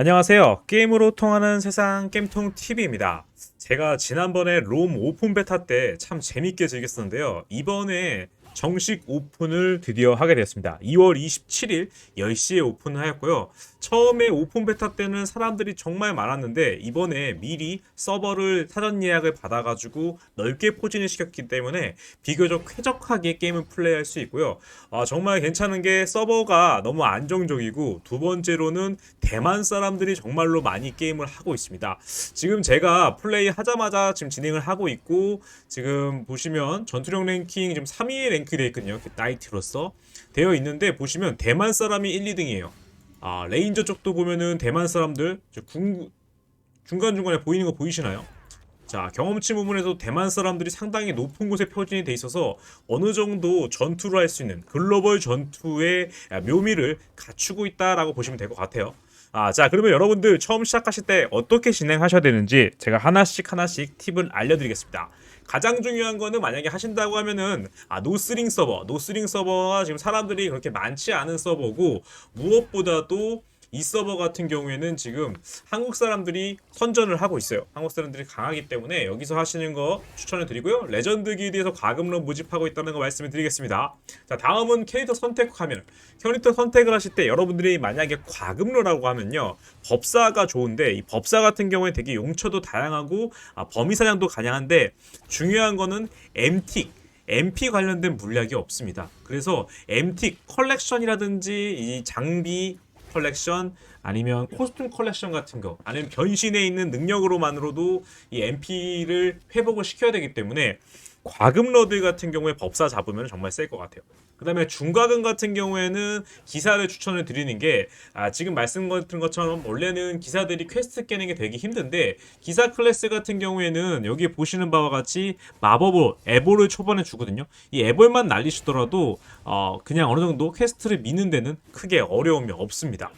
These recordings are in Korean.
안녕하세요. 게임으로 통하는 세상 게임통 TV입니다. 제가 지난번에 롬 오픈 베타 때 참 재밌게 즐겼었는데요. 이번에 정식 오픈을 드디어 하게 되었습니다. 2월 27일 10시에 오픈을 하였고요. 처음에 오픈 베타 때는 사람들이 정말 많았는데 이번에 미리 서버를 사전 예약을 받아가지고 넓게 포진을 시켰기 때문에 비교적 쾌적하게 게임을 플레이할 수 있고요. 아, 정말 괜찮은 게 서버가 너무 안정적이고 두 번째로는 대만 사람들이 정말로 많이 게임을 하고 있습니다. 지금 제가 플레이 하자마자 지금 진행을 하고 있고 지금 보시면 전투력 랭킹 지금 3위에 랭 크되어 있거든요. 나이트로서 되어 있는데 보시면 대만 사람이 1, 2등이에요. 아 레인저 쪽도 보면은 대만 사람들 저 중, 중간중간에 보이는 거 보이시나요? 자 경험치 부분에서 대만 사람들이 상당히 높은 곳에 표준이 돼 있어서 어느 정도 전투를 할 수 있는 글로벌 전투의 묘미를 갖추고 있다라고 보시면 될 것 같아요. 아, 자, 그러면 여러분들 처음 시작하실 때 어떻게 진행하셔야 되는지 제가 하나씩 하나씩 팁을 알려드리겠습니다. 가장 중요한 거는 만약에 하신다고 하면은 아 노스링 서버, 노스링 서버가 지금 사람들이 그렇게 많지 않은 서버고 무엇보다도 이 서버 같은 경우에는 지금 한국 사람들이 선전을 하고 있어요. 한국 사람들이 강하기 때문에 여기서 하시는 거 추천을 드리고요. 레전드 기드에서 과금론 모집하고 있다는 거 말씀을 드리겠습니다. 자, 다음은 캐릭터 선택하면 캐릭터 선택을 하실 때 여러분들이 만약에 과금로라고 하면요. 법사가 좋은데 이 법사 같은 경우에 되게 용처도 다양하고 아, 범위 사냥도 가능한데 중요한 거는 엠틱 MP 관련된 물약이 없습니다. 그래서 MT 컬렉션이라든지 이 장비 컬렉션 아니면 코스튬 컬렉션 같은 거 아니면 변신에 있는 능력으로만으로도 이 MP를 회복을 시켜야 되기 때문에 과금 러드 같은 경우에 법사 잡으면 정말 셀 것 같아요. 그 다음에 중과금 같은 경우에는 기사를 추천을 드리는 게 아, 지금 말씀 같은 것처럼 원래는 기사들이 퀘스트 깨는 게 되게 힘든데 기사 클래스 같은 경우에는 여기 보시는 바와 같이 마법을 에볼을 초반에 주거든요. 이 에볼만 날리시더라도 어, 그냥 어느 정도 퀘스트를 미는 데는 크게 어려움이 없습니다.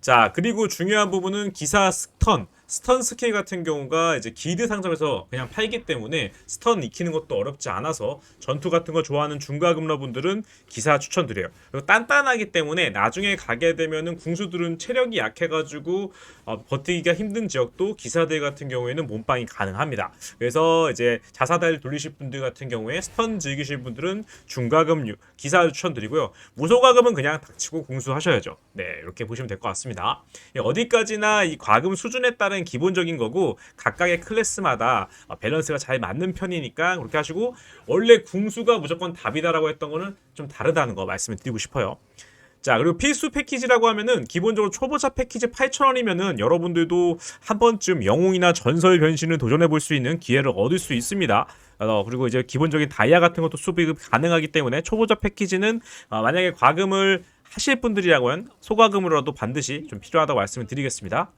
자, 그리고 중요한 부분은 기사 스턴. 스턴 스킬 같은 경우가 이제 기드 상점에서 그냥 팔기 때문에 스턴 익히는 것도 어렵지 않아서 전투 같은 거 좋아하는 중가금러분들은 기사 추천드려요. 그리고 단단하기 때문에 나중에 가게 되면은 궁수들은 체력이 약해가지고 어, 버티기가 힘든 지역도 기사들 같은 경우에는 몸빵이 가능합니다. 그래서 이제 자사달 돌리실 분들 같은 경우에 스턴 즐기실 분들은 중가금 기사 추천드리고요. 무소가금은 그냥 닥치고 궁수하셔야죠. 네, 이렇게 보시면 될 것 같습니다. 예, 어디까지나 이 과금 수준에 따른 기본적인 거고 각각의 클래스마다 어, 밸런스가 잘 맞는 편이니까 그렇게 하시고 원래 궁수가 무조건 답이다라고 했던 거는 좀 다르다는 거 말씀을 드리고 싶어요. 자 그리고 필수 패키지라고 하면은 기본적으로 초보자 패키지 8,000원이면은 여러분들도 한 번쯤 영웅이나 전설 변신을 도전해 볼 수 있는 기회를 얻을 수 있습니다. 어, 그리고 이제 기본적인 다이아 같은 것도 수급이 가능하기 때문에 초보자 패키지는 어, 만약에 과금을 하실 분들이라면 소과금으로라도 반드시 좀 필요하다고 말씀을 드리겠습니다.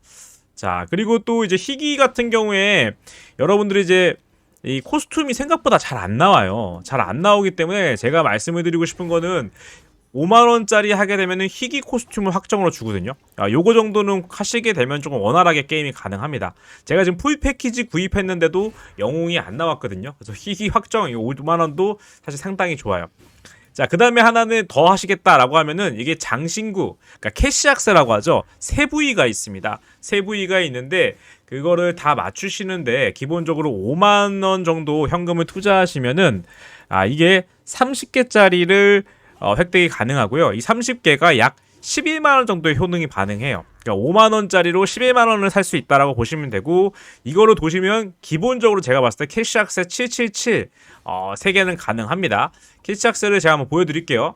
자, 그리고 또 이제 희귀 같은 경우에 여러분들이 이제 이 코스튬이 생각보다 잘 안 나와요. 잘 안 나오기 때문에 제가 말씀을 드리고 싶은 거는 5만 원짜리 하게 되면은 희귀 코스튬을 확정으로 주거든요. 아, 요거 정도는 하시게 되면 조금 원활하게 게임이 가능합니다. 제가 지금 풀 패키지 구입했는데도 영웅이 안 나왔거든요. 그래서 희귀 확정 5만 원도 사실 상당히 좋아요. 자, 그 다음에 하나는 더 하시겠다라고 하면은 이게 장신구, 그러니까 캐시악세라고 하죠. 세 부위가 있습니다. 세 부위가 있는데 그거를 다 맞추시는데 기본적으로 5만 원 정도 현금을 투자하시면은 아, 이게 30개짜리를 어, 획득이 가능하고요. 이 30개가 약 11만 원 정도의 효능이 반응해요. 그러니까 5만 원짜리로 11만 원을 살 수 있다라고 보시면 되고 이거로 도시면 기본적으로 제가 봤을 때 캐시 악세 777 어, 3개는 가능합니다. 캐시 악세를 제가 한번 보여드릴게요.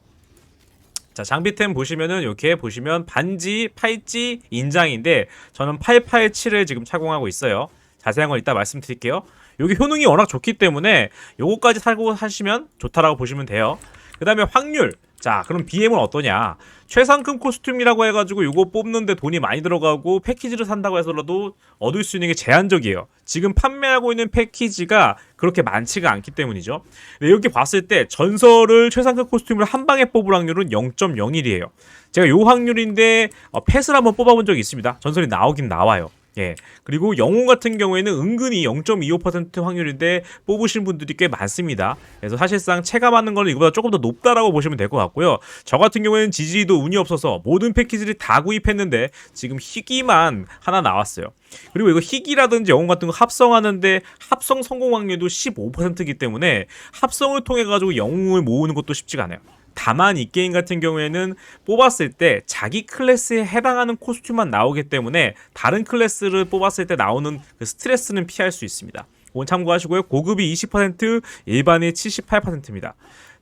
자 장비템 보시면은 이렇게 보시면 반지, 팔찌, 인장인데 저는 887을 지금 착용하고 있어요. 자세한 건 이따 말씀드릴게요. 여기 효능이 워낙 좋기 때문에 요거까지 사고 하시면 좋다라고 보시면 돼요. 그 다음에 확률. 자, 그럼 BM은 어떠냐? 최상급 코스튬이라고 해가지고 요거 뽑는데 돈이 많이 들어가고 패키지를 산다고 해서라도 얻을 수 있는 게 제한적이에요. 지금 판매하고 있는 패키지가 그렇게 많지가 않기 때문이죠. 네, 이렇게 봤을 때 전설을 최상급 코스튬을 한 방에 뽑을 확률은 0.01이에요. 제가 요 확률인데 어, 펫을 한번 뽑아본 적이 있습니다. 전설이 나오긴 나와요. 예. 그리고 영웅 같은 경우에는 은근히 0.25% 확률인데 뽑으신 분들이 꽤 많습니다. 그래서 사실상 체감하는 거는 이거보다 조금 더 높다라고 보시면 될 것 같고요. 저 같은 경우에는 지지도 운이 없어서 모든 패키지를 다 구입했는데 지금 희귀만 하나 나왔어요. 그리고 이거 희귀라든지 영웅 같은 거 합성하는데 합성 성공 확률도 15%이기 때문에 합성을 통해 가지고 영웅을 모으는 것도 쉽지가 않아요. 다만 이 게임 같은 경우에는 뽑았을 때 자기 클래스에 해당하는 코스튬만 나오기 때문에 다른 클래스를 뽑았을 때 나오는 그 스트레스는 피할 수 있습니다. 그건 참고하시고요. 고급이 20%, 일반이 78%입니다.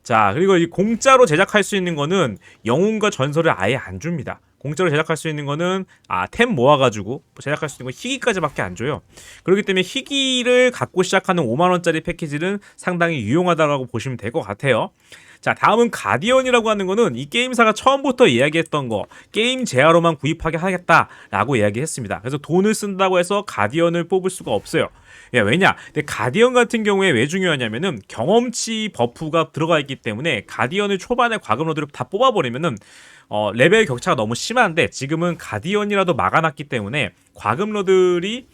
자, 그리고 이 공짜로 제작할 수 있는 거는 영웅과 전설을 아예 안 줍니다. 공짜로 제작할 수 있는 거는 아 템 모아가지고 제작할 수 있는 건 희귀까지밖에 안 줘요. 그렇기 때문에 희귀를 갖고 시작하는 5만 원짜리 패키지는 상당히 유용하다고 보시면 될 것 같아요. 자, 다음은 가디언이라고 하는 거는 이 게임사가 처음부터 이야기했던 거 게임 제하로만 구입하게 하겠다라고 이야기했습니다. 그래서 돈을 쓴다고 해서 가디언을 뽑을 수가 없어요. 야, 왜냐? 근데 가디언 같은 경우에 왜 중요하냐면은 경험치 버프가 들어가 있기 때문에 가디언을 초반에 과금러들을 다 뽑아버리면은 어, 레벨 격차가 너무 심한데 지금은 가디언이라도 막아놨기 때문에 과금러들이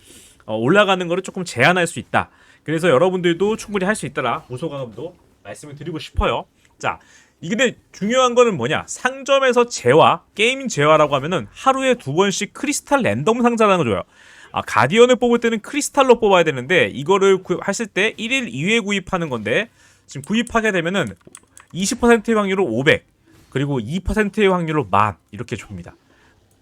어, 올라가는 거를 조금 제한할 수 있다. 그래서 여러분들도 충분히 할 수 있다라 고소가금도 말씀을 드리고 싶어요. 자, 이 근데 중요한 거는 뭐냐? 상점에서 재화, 게임 재화라고 하면은 하루에 두 번씩 크리스탈 랜덤 상자라는 거 줘요. 아, 가디언을 뽑을 때는 크리스탈로 뽑아야 되는데 이거를 구, 했을 때 1일 2회 구입하는 건데 지금 구입하게 되면은 20%의 확률로 500 그리고 2%의 확률로 만 이렇게 줍니다.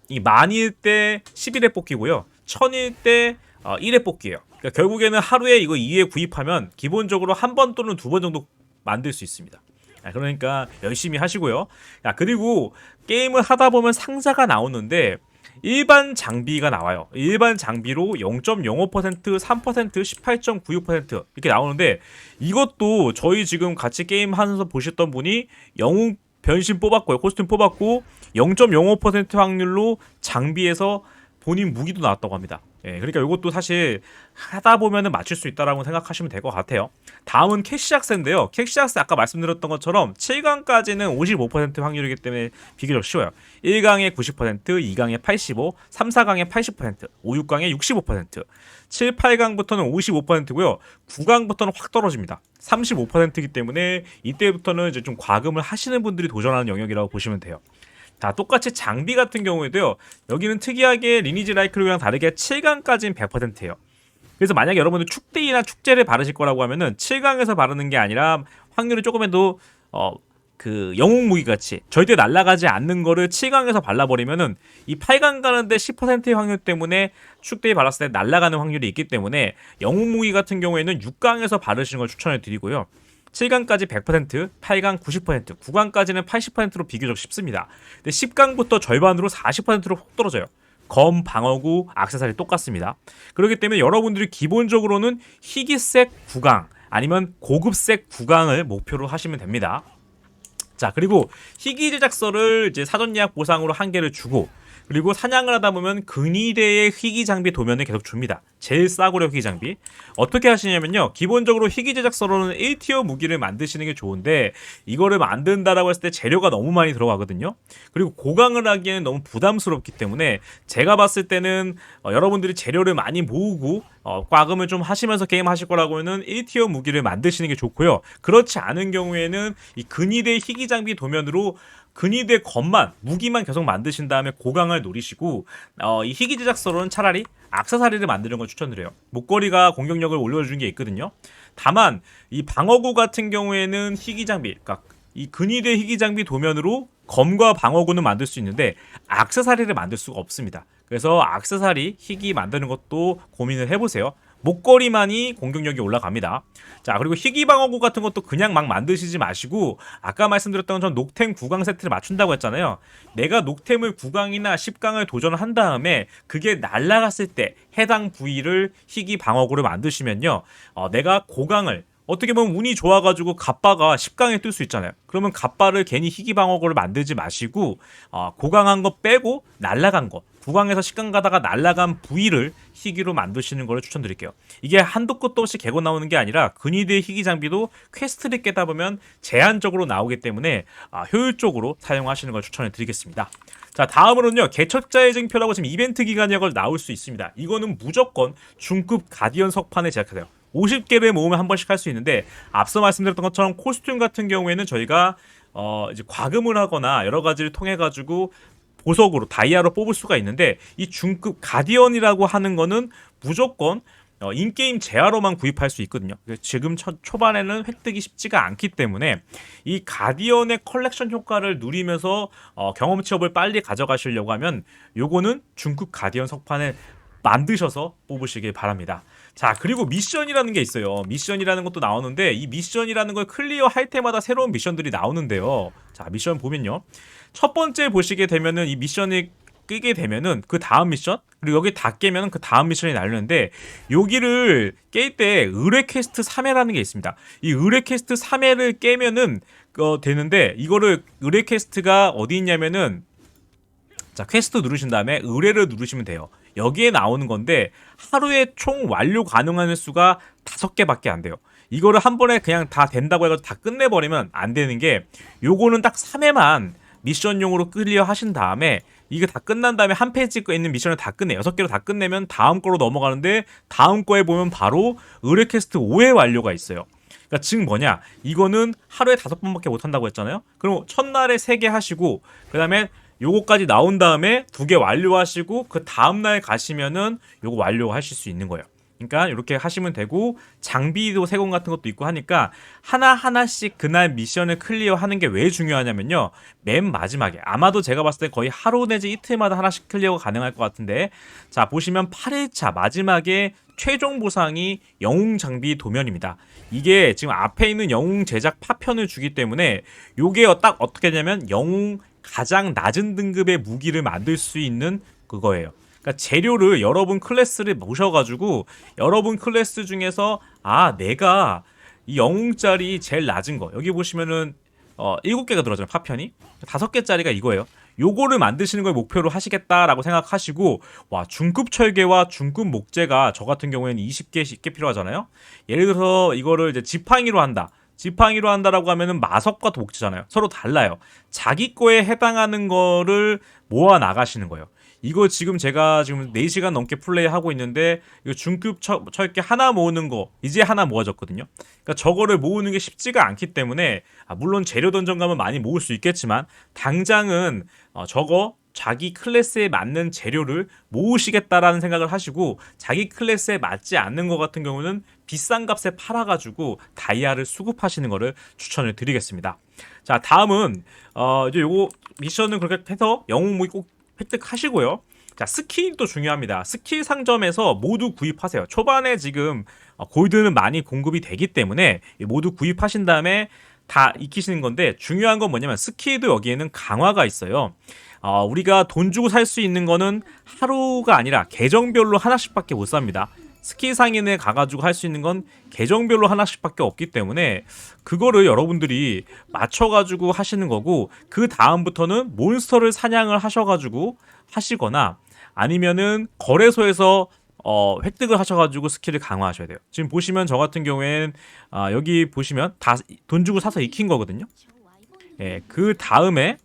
이 만일 때 11회 뽑기고요. 천일 때 어, 1회 뽑기예요. 그러니까 결국에는 하루에 이거 2회 구입하면 기본적으로 한 번 또는 두 번 정도 만들 수 있습니다. 아, 그러니까 열심히 하시고요. 야, 그리고 게임을 하다 보면 상자가 나오는데 일반 장비가 나와요. 일반 장비로 0.05%, 3%, 18.96% 이렇게 나오는데 이것도 저희 지금 같이 게임 하면서 보셨던 분이 영웅 변신 뽑았고요. 코스튬 뽑았고 0.05% 확률로 장비에서 본인 무기도 나왔다고 합니다. 예, 그러니까 이것도 사실 하다 보면은 맞출 수 있다라고 생각하시면 될 것 같아요. 다음은 캐시악스인데요. 캐시악스 아까 말씀드렸던 것처럼 7강까지는 55% 확률이기 때문에 비교적 쉬워요. 1강에 90%, 2강에 85, 3, 4강에 80%, 5, 6강에 65%, 7, 8강부터는 55%고요. 9강부터는 확 떨어집니다. 35%이기 때문에 이때부터는 이제 좀 과금을 하시는 분들이 도전하는 영역이라고 보시면 돼요. 자, 똑같이 장비 같은 경우에도요. 여기는 특이하게 리니지 라이크로랑 다르게 7강까지는 100%예요. 그래서 만약에 여러분들 축대이나 축제를 바르실 거라고 하면은 7강에서 바르는 게 아니라 확률이 조금해도 어, 그 영웅 무기 같이 절대 날아가지 않는 거를 7강에서 발라버리면은 이 8강 가는데 10%의 확률 때문에 축대에 발랐을 때 날아가는 확률이 있기 때문에 영웅 무기 같은 경우에는 6강에서 바르시는 걸 추천해 드리고요. 7강까지 100%, 8강 90%, 9강까지는 80%로 비교적 쉽습니다. 근데 10강부터 절반으로 40%로 훅 떨어져요. 검, 방어구, 악세사리 똑같습니다. 그렇기 때문에 여러분들이 기본적으로는 희귀색 9강 아니면 고급색 9강을 목표로 하시면 됩니다. 자, 그리고 희귀 제작서를 이제 사전 예약 보상으로 한 개를 주고 그리고 사냥을 하다 보면 근위대의 희귀 장비 도면을 계속 줍니다. 제일 싸구려 희귀 장비. 어떻게 하시냐면요. 기본적으로 희귀 제작서로는 1티어 무기를 만드시는 게 좋은데 이거를 만든다라고 했을 때 재료가 너무 많이 들어가거든요. 그리고 고강을 하기에는 너무 부담스럽기 때문에 제가 봤을 때는 어, 여러분들이 재료를 많이 모으고 어, 과금을 좀 하시면서 게임 하실 거라고 는 1티어 무기를 만드시는 게 좋고요. 그렇지 않은 경우에는 이 근위대 희귀 장비 도면으로 근위대 것만 무기만 계속 만드신 다음에 고강을 노리시고 어, 이 희귀 제작서로는 차라리 악세사리를 만드는 걸 추천드려요. 목걸이가 공격력을 올려주는 게 있거든요. 다만 이 방어구 같은 경우에는 희귀 장비, 그러니까 이 근위대 희귀 장비 도면으로 검과 방어구는 만들 수 있는데 악세사리를 만들 수가 없습니다. 그래서 악세사리 희귀 만드는 것도 고민을 해보세요. 목걸이만이 공격력이 올라갑니다. 자, 그리고 희귀 방어구 같은 것도 그냥 막 만드시지 마시고 아까 말씀드렸던 전 녹템 9강 세트를 맞춘다고 했잖아요. 내가 녹템을 9강이나 10강을 도전을 한 다음에 그게 날라갔을 때 해당 부위를 희귀 방어구를 만드시면요. 어, 내가 고강을 어떻게 보면 운이 좋아가지고 갑바가 10강에 뜰 수 있잖아요. 그러면 갑바를 괜히 희귀 방어구를 만들지 마시고 어, 고강한 거 빼고 날라간 거 9강에서 10강 가다가 날라간 부위를 희귀로 만드시는 걸 추천드릴게요. 이게 한도 끝도 없이 개고 나오는 게 아니라 근위대 희귀 장비도 퀘스트를 깨다 보면 제한적으로 나오기 때문에 아, 효율적으로 사용하시는 걸 추천해 드리겠습니다. 자 다음으로는요 개척자의 증표라고 지금 이벤트 기간약을 나올 수 있습니다. 이거는 무조건 중급 가디언 석판에 제작해요. 50개를 모으면 한 번씩 할 수 있는데 앞서 말씀드렸던 것처럼 코스튬 같은 경우에는 저희가 어 이제 과금을 하거나 여러 가지를 통해 가지고 보석으로 다이아로 뽑을 수가 있는데 이 중급 가디언이라고 하는 거는 무조건 어, 인게임 재화로만 구입할 수 있거든요. 지금 초, 초반에는 획득이 쉽지가 않기 때문에 이 가디언의 컬렉션 효과를 누리면서 어, 경험치업을 빨리 가져가시려고 하면 요거는 중급 가디언 석판을 만드셔서 뽑으시길 바랍니다. 자, 그리고 미션이라는 게 있어요. 미션이라는 것도 나오는데 이 미션이라는 걸 클리어 할 때마다 새로운 미션들이 나오는데요. 자, 미션 보면요. 첫 번째 보시게 되면은 이 미션이 끄게 되면은 그 다음 미션 그리고 여기 다 깨면은 그 다음 미션이 날리는데 여기를 깰 때 의뢰 퀘스트 3회라는 게 있습니다. 이 의뢰 퀘스트 3회를 깨면은 어, 되는데 이거를 의뢰 퀘스트가 어디 있냐면은 자 퀘스트 누르신 다음에 의뢰를 누르시면 돼요. 여기에 나오는 건데 하루에 총 완료 가능한 횟수가 다섯 개밖에 안 돼요. 이거를 한 번에 그냥 다 된다고 해서 다 끝내버리면 안 되는 게 요거는 딱 3회만 미션용으로 클리어 하신 다음에 이게 다 끝난 다음에 한 페이지에 있는 미션을 다 끝내 여섯 개로 다 끝내면 다음 거로 넘어가는데 다음 거에 보면 바로 의뢰 퀘스트 5회 완료가 있어요. 그러니까 즉 뭐냐 이거는 하루에 다섯 번밖에 못 한다고 했잖아요. 그럼 첫날에 세 개 하시고 그다음에 요거까지 나온 다음에 두 개 완료하시고 그 다음 날 가시면은 요거 완료하실 수 있는 거예요. 그러니까 이렇게 하시면 되고 장비도 세공 같은 것도 있고 하니까 하나 하나씩 그날 미션을 클리어하는 게 왜 중요하냐면요. 맨 마지막에 아마도 제가 봤을 때 거의 하루 내지 이틀마다 하나씩 클리어가 가능할 것 같은데 자 보시면 8일차 마지막에 최종 보상이 영웅 장비 도면입니다. 이게 지금 앞에 있는 영웅 제작 파편을 주기 때문에 요게 딱 어떻게 되냐면 영웅 가장 낮은 등급의 무기를 만들 수 있는 그거예요. 그러니까 재료를 여러분 클래스를 모셔가지고 여러분 클래스 중에서 아 내가 이 영웅짜리 제일 낮은 거. 여기 보시면은 어 7개가 들어잖아요 파편이. 5개짜리가 이거예요. 요거를 만드시는 걸 목표로 하시겠다라고 생각하시고 와 중급 철개와 중급 목재가 저 같은 경우에는 20개 10개 필요하잖아요. 예를 들어서 이거를 이제 지팡이로 한다 지팡이로 한다라고 하면은 마석과 독지잖아요. 서로 달라요. 자기 거에 해당하는 거를 모아 나가시는 거예요. 이거 지금 제가 지금 4시간 넘게 플레이하고 있는데 이거 중급 철, 철개 하나 모으는 거 이제 하나 모아졌거든요. 그러니까 저거를 모으는 게 쉽지가 않기 때문에 아, 물론 재료 던전 가면 많이 모을 수 있겠지만 당장은 어, 저거 자기 클래스에 맞는 재료를 모으시겠다라는 생각을 하시고 자기 클래스에 맞지 않는 것 같은 경우는 비싼 값에 팔아가지고 다이아를 수급하시는 것을 추천을 드리겠습니다. 자 다음은 어 이제 요거 미션은 그렇게 해서 영웅 무기 꼭 획득하시고요. 자 스킬도 중요합니다. 스킬 상점에서 모두 구입하세요. 초반에 지금 어, 골드는 많이 공급이 되기 때문에 모두 구입하신 다음에 다 익히시는 건데 중요한 건 뭐냐면 스킬도 여기에는 강화가 있어요. 어, 우리가 돈 주고 살 수 있는 거는 하루가 아니라 계정별로 하나씩밖에 못 삽니다. 스킬 상인에 가가지고 할 수 있는 건 계정별로 하나씩밖에 없기 때문에 그거를 여러분들이 맞춰가지고 하시는 거고 그 다음부터는 몬스터를 사냥을 하셔가지고 하시거나 아니면은 거래소에서 어, 획득을 하셔가지고 스킬을 강화하셔야 돼요. 지금 보시면 저 같은 경우에는 아, 여기 보시면 다 돈 주고 사서 익힌 거거든요. 예, 그 다음에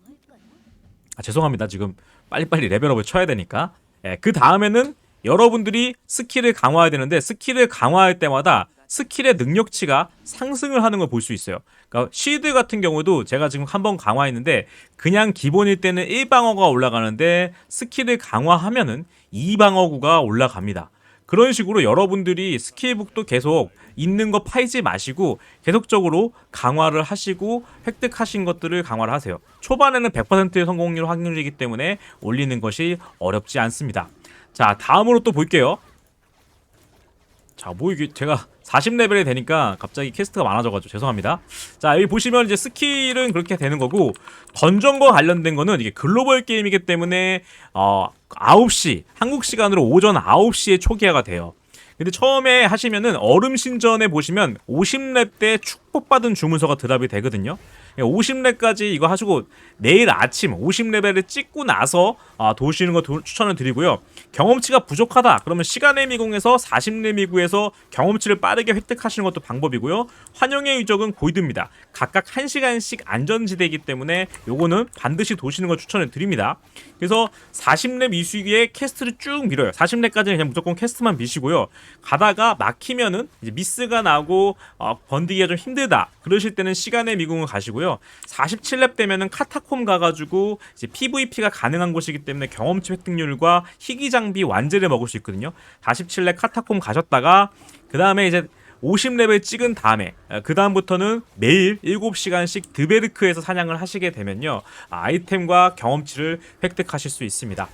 아, 죄송합니다. 지금 빨리빨리 레벨업을 쳐야 되니까. 예, 그 다음에는 여러분들이 스킬을 강화해야 되는데 스킬을 강화할 때마다 스킬의 능력치가 상승을 하는 걸 볼 수 있어요. 그러니까 시드 같은 경우도 제가 지금 한번 강화했는데 그냥 기본일 때는 1방어가 올라가는데 스킬을 강화하면은 2방어구가 올라갑니다. 그런 식으로 여러분들이 스킬북도 계속 있는 거 팔지 마시고 계속적으로 강화를 하시고 획득하신 것들을 강화를 하세요. 초반에는 100%의 성공률 확률이기 때문에 올리는 것이 어렵지 않습니다. 자, 다음으로 또 볼게요. 자, 뭐 이게 제가 40레벨이 되니까 갑자기 퀘스트가 많아져가지고 죄송합니다. 자, 여기 보시면 이제 스킬은 그렇게 되는 거고 던전과 관련된 거는 이게 글로벌 게임이기 때문에 어 9시 한국 시간으로 오전 9시에 초기화가 돼요. 근데 처음에 하시면은 얼음 신전에 보시면 50렙 때 축복받은 주문서가 드랍이 되거든요. 50렙까지 이거 하시고 내일 아침 50레벨을 찍고 나서 아, 도시는 거 도- 추천을 드리고요. 경험치가 부족하다. 그러면 시간의 미궁에서 40렙 미궁에서 경험치를 빠르게 획득하시는 것도 방법이고요. 환영의 유적은 골드입니다. 각각 1시간씩 안전지대이기 때문에 요거는 반드시 도시는 걸 추천을 드립니다. 그래서 40렙 이수기에 캐스트를 쭉 밀어요. 40렙까지는 그냥 무조건 캐스트만 미시고요. 가다가 막히면은 이제 미스가 나고 어, 번디기가 좀 힘들다. 그러실 때는 시간의 미궁을 가시고요. 47렙 되면은 카타콤 가가지고 이제 PVP가 가능한 곳이기 때문에 경험치 획득률과 희귀 장비 완제를 먹을 수 있거든요. 47렙 카타콤 가셨다가 그 다음에 이제 50렙을 찍은 다음에 그 다음부터는 매일 7시간씩 드베르크에서 사냥을 하시게 되면요 아, 아이템과 경험치를 획득하실 수 있습니다.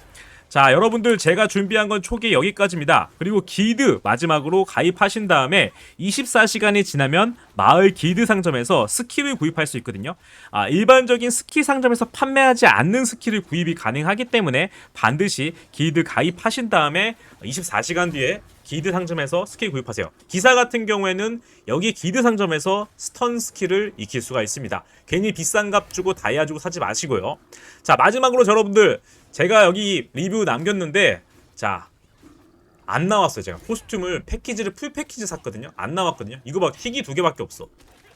자 여러분들 제가 준비한 건 초기 여기까지입니다. 그리고 기드 마지막으로 가입하신 다음에 24시간이 지나면 마을 기드 상점에서 스킬을 구입할 수 있거든요. 아, 일반적인 스킬 상점에서 판매하지 않는 스킬을 구입이 가능하기 때문에 반드시 기드 가입하신 다음에 24시간 뒤에 기드 상점에서 스킬 구입하세요. 기사 같은 경우에는 여기 기드 상점에서 스턴 스킬을 익힐 수가 있습니다. 괜히 비싼 값 주고 다이아 주고 사지 마시고요. 자 마지막으로 여러분들 제가 여기 리뷰 남겼는데 자. 안 나왔어요 제가. 코스튬을 패키지를 풀 패키지 샀거든요? 안 나왔거든요? 이거 막 희귀 두 개밖에 없어.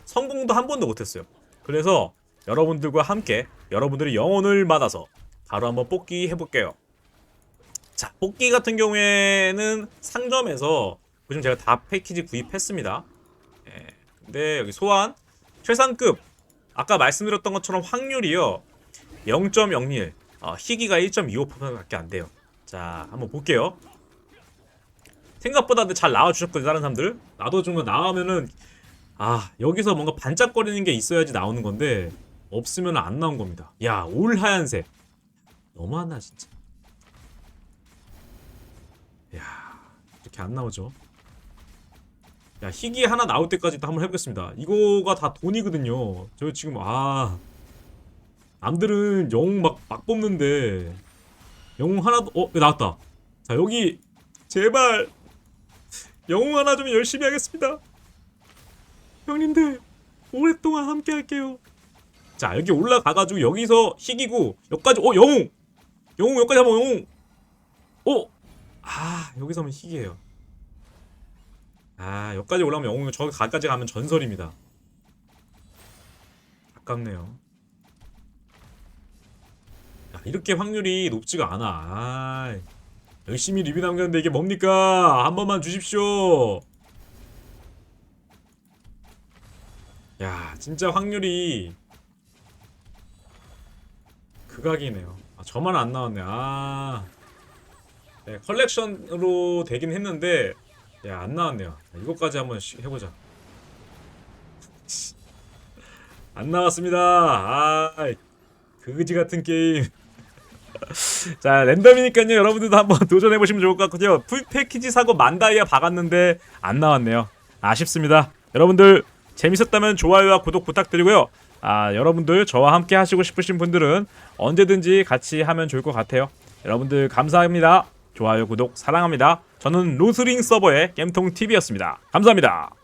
성공도 한 번도 못했어요. 그래서 여러분들과 함께 여러분들의 영혼을 받아서 바로 한번 뽑기 해볼게요. 자, 뽑기 같은 경우에는 상점에서 요즘 제가 다 패키지 구입했습니다. 예. 근데 여기 소환 최상급. 아까 말씀드렸던 것처럼 확률이요. 0.01 어, 희귀가 1.25%밖에 안 돼요. 자, 한번 볼게요. 생각보다 잘 나와주셨거든요, 다른 사람들. 나도 좀 나오면은 아 여기서 뭔가 반짝거리는 게 있어야지 나오는 건데 없으면 안 나온 겁니다. 야, 올 하얀색 너무하나 진짜. 야 이렇게 안 나오죠. 야 희귀 하나 나올 때까지 또 한번 해보겠습니다. 이거가 다 돈이거든요. 저 지금 아 남들은 영웅 막, 막 뽑는데 영웅 하나도 어 나왔다. 자 여기 제발 영웅 하나 좀 열심히 하겠습니다. 형님들 오랫동안 함께 할게요. 자 여기 올라가가지고 여기서 희귀고 여기까지 어 영웅 영웅 여기까지 한번 영웅 어 아 여기서 하면 희귀해요. 아 여기까지 올라오면 영웅 저 가까지 가면 전설입니다. 아깝네요. 야, 이렇게 확률이 높지가 않아. 아, 열심히 리뷰 남겼는데 이게 뭡니까? 한 번만 주십시오. 야 진짜 확률이 극악이네요. 아, 저만 안 나왔네. 아. 네, 컬렉션으로 되긴 했는데 야, 안 나왔네요. 자, 이것까지 한번 시- 해보자. 안 나왔습니다. 아, 그지 같은 게임. 자, 랜덤이니까요. 여러분들도 한번 도전해 보시면 좋을 것 같거든요. 풀 패키지 사고 만다이아 박았는데 안 나왔네요. 아쉽습니다. 여러분들 재밌었다면 좋아요와 구독 부탁드리고요. 아, 여러분들 저와 함께 하시고 싶으신 분들은 언제든지 같이 하면 좋을 것 같아요. 여러분들 감사합니다. 좋아요, 구독 사랑합니다. 저는 로스링 서버의 겜통 TV였습니다. 감사합니다.